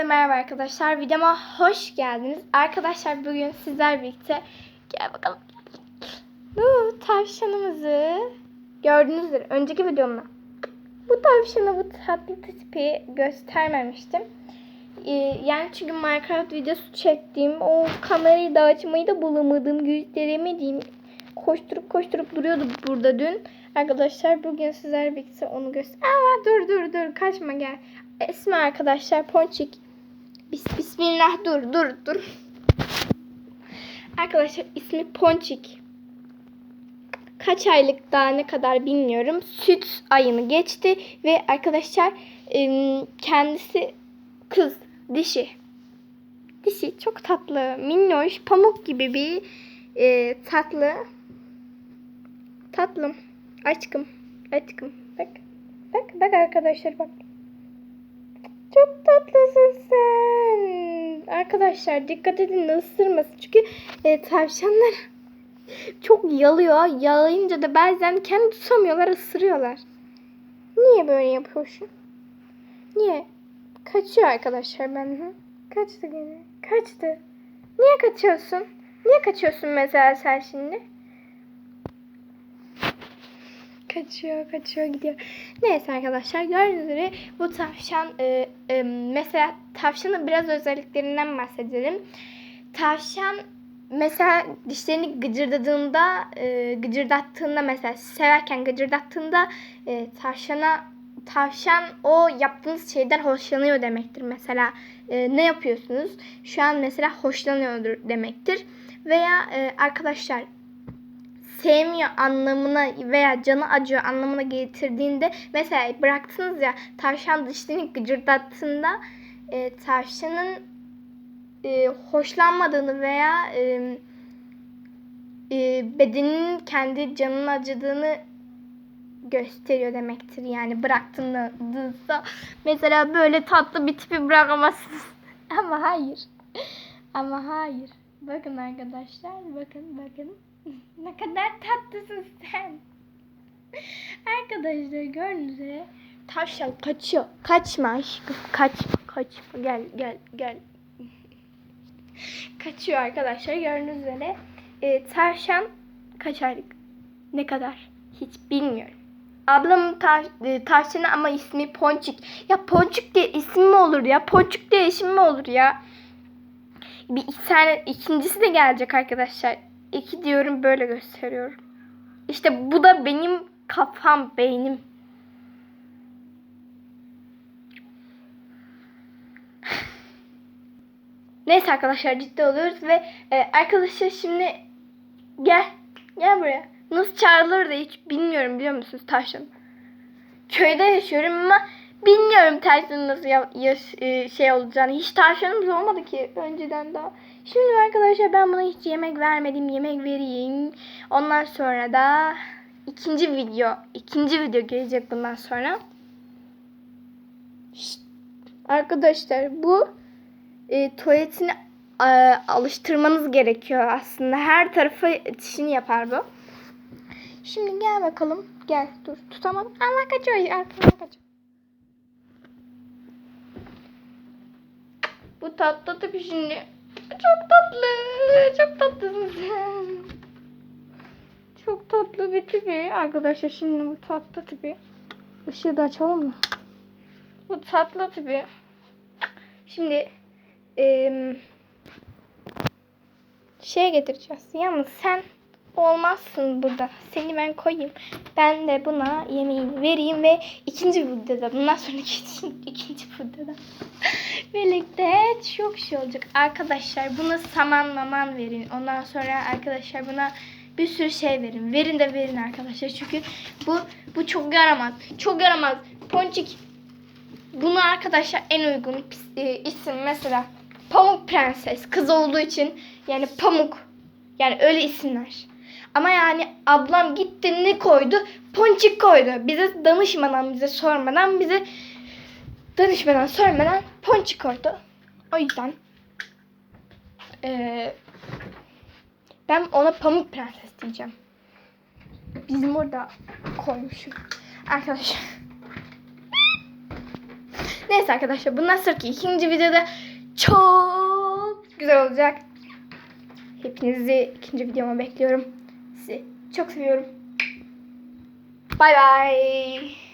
Hepinize merhaba arkadaşlar. Videoma hoş geldiniz. Arkadaşlar bugün sizler birlikte gel bakalım. Bu tavşanımızı gördünüzdür. Önceki videomda bu tavşanı bu tatlı tipi göstermemiştim. Ee, yani çünkü Minecraft videosu çektiğim o kamerayı da açmayı da bulamadım. Gösteremedim. Koşturup koşturup duruyordu burada dün. Arkadaşlar bugün sizler birlikte onu göster. Aa dur dur dur kaçma gel. İsmi arkadaşlar Ponçik. Bis Bismillah dur dur dur. Arkadaşlar ismi Ponçik. Kaç aylık daha ne kadar bilmiyorum. Süt ayını geçti ve arkadaşlar kendisi kız dişi. Dişi çok tatlı, minnoş, pamuk gibi bir e, tatlı. Tatlım. Aşkım. Aşkım. Bak. Bak bak arkadaşlar bak. Çok tatlısın sen. Arkadaşlar dikkat edin ısırmasın. Çünkü e, tavşanlar çok yalıyor. Yalayınca da bazen kendi tutamıyorlar ısırıyorlar. Niye böyle yapıyorsun? Niye? Kaçıyor arkadaşlar benden. Kaçtı gene. Kaçtı. Niye kaçıyorsun? Niye kaçıyorsun mesela sen şimdi? Kaçıyor, kaçıyor, gidiyor. Neyse arkadaşlar gördüğünüz üzere bu tavşan e, e, mesela tavşanın biraz özelliklerinden bahsedelim. Tavşan mesela dişlerini gıcırdadığında, e, gıcırdattığında mesela severken gıcırdattığında e, tavşana tavşan o yaptığınız şeyden hoşlanıyor demektir. Mesela e, ne yapıyorsunuz? Şu an mesela hoşlanıyordur demektir. Veya e, arkadaşlar sevmiyor anlamına veya canı acıyor anlamına getirdiğinde mesela bıraktınız ya tavşan dişlerini gıcırdattığında e, tavşanın e, hoşlanmadığını veya e, e, bedeninin kendi canının acıdığını gösteriyor demektir. Yani bıraktığınızda mesela böyle tatlı bir tipi bırakamazsınız. Ama hayır. Ama hayır. Bakın arkadaşlar. Bakın bakın. ne kadar tatlısın sen. Arkadaşlar gördüğünüz üzere tavşan kaçıyor. Kaçma aşkım. Kaçma kaçma. Gel gel gel. kaçıyor arkadaşlar gördüğünüz üzere. E, tavşan kaç aylık? Ne kadar? Hiç bilmiyorum. Ablamın ta e, ama ismi Ponçik. Ya Ponçik diye isim mi olur ya? Ponçik diye isim mi olur ya? Bir iki tane ikincisi de gelecek arkadaşlar. İki diyorum böyle gösteriyorum. İşte bu da benim kafam, beynim. Neyse arkadaşlar ciddi oluyoruz ve e, arkadaşlar şimdi gel gel buraya. Nasıl çağrılır da hiç bilmiyorum biliyor musunuz tavşan? Köyde yaşıyorum ama bilmiyorum tavşanın nasıl ya, yaş- e, şey olacağını. Hiç tavşanımız olmadı ki önceden daha. Şimdi arkadaşlar ben buna hiç yemek vermedim. Yemek vereyim. Ondan sonra da ikinci video. ikinci video gelecek bundan sonra. Şşt. Arkadaşlar bu e, tuvaletini e, alıştırmanız gerekiyor aslında. Her tarafı dişini yapar bu. Şimdi gel bakalım. Gel dur tutamadım. Allah kaçıyor. Arkadan kaçıyor. Bu tatlı tabii şimdi. Çok tatlı. Çok tatlısın sen. Çok tatlı bir tipi. Arkadaşlar şimdi bu tatlı tipi. Işığı da açalım mı? Bu tatlı tipi. Şimdi eee şey getireceğiz. Yalnız sen olmazsın burada. Seni ben koyayım. Ben de buna yemeğini vereyim ve ikinci videoda bundan sonraki ikinci videoda çok şey olacak. Arkadaşlar buna saman maman verin. Ondan sonra arkadaşlar buna bir sürü şey verin. Verin de verin arkadaşlar. Çünkü bu bu çok yaramaz. Çok yaramaz. Ponçik. Bunu arkadaşlar en uygun e, isim mesela Pamuk Prenses. Kız olduğu için yani Pamuk. Yani öyle isimler. Ama yani ablam gitti ne koydu? Ponçik koydu. Bize danışmadan, bize sormadan, bize danışmadan, sormadan ponçik koydu. O yüzden eee, ben ona Pamuk Prenses diyeceğim. Bizim orada koymuşum. Arkadaşlar. Neyse arkadaşlar bundan sonraki ikinci videoda çok güzel olacak. Hepinizi ikinci videoma bekliyorum. Sizi çok seviyorum. Bay bay.